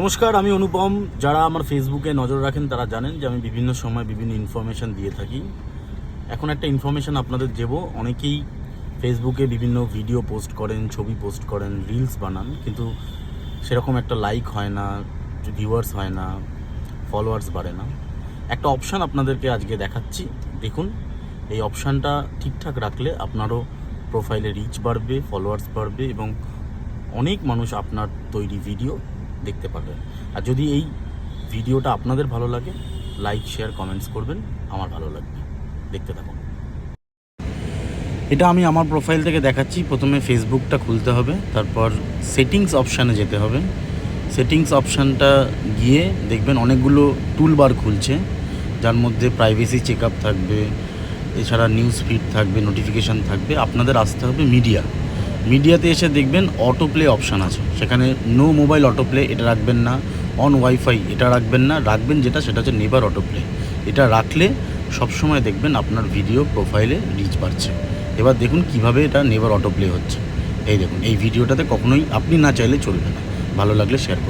নমস্কার, আমি অনুপম। যারা আমার ফেসবুকে নজর রাখেন, তারা জানেন যে আমি বিভিন্ন সময় বিভিন্ন ইনফরমেশন দিয়ে থাকি। এখন একটা ইনফরমেশন আপনাদের দেব। অনেকেই ফেসবুকে বিভিন্ন ভিডিও পোস্ট করেন, ছবি পোস্ট করেন রিলস বানান, কিন্তু সেরকম একটা লাইক হয় না ভিউয়ার্স হয় না ফলোয়ার্স বাড়ে না। একটা অপশান আপনাদেরকে আজকে দেখাচ্ছি। দেখুন, এই অপশানটা ঠিকঠাক রাখলে আপনারও প্রোফাইলে রিচ বাড়বে ফলোয়ার্স বাড়বে এবং অনেক মানুষ আপনার তৈরি ভিডিও দেখতে পারবেন আর যদি এই ভিডিওটা আপনাদের ভালো লাগে লাইক শেয়ার কমেন্টস করবেন, আমার ভালো লাগবে। দেখতে থাকুন। এটা আমি আমার প্রোফাইল থেকে দেখাচ্ছি। প্রথমে ফেসবুকটা খুলতে হবে, তারপর সেটিংস অপশানে যেতে হবে। সেটিংস অপশানটা গিয়ে দেখবেন অনেকগুলো টুলবার খুলছে, যার মধ্যে প্রাইভেসি চেক থাকবে, এছাড়া নিউজ ফিড থাকবে নোটিফিকেশান থাকবে, আপনাদের আসতে হবে মিডিয়া মিডিয়াতে এসে দেখবেন অটো প্লে অপশান আছে। সেখানে নো মোবাইল অটো প্লে এটা রাখবেন না অন ওয়াইফাই এটা রাখবেন না, রাখবেন যেটা, সেটা হচ্ছে নেবার অটো প্লে এটা রাখলে সবসময় দেখবেন আপনার ভিডিও প্রোফাইলে রিচ বাড়ছে। এবার দেখুন কীভাবে এটা নেবার অটো প্লে হচ্ছে। এই দেখুন, এই ভিডিওটাতে কখনোই আপনি না চাইলে চলবে না। ভালো লাগলে শেয়ার করুন।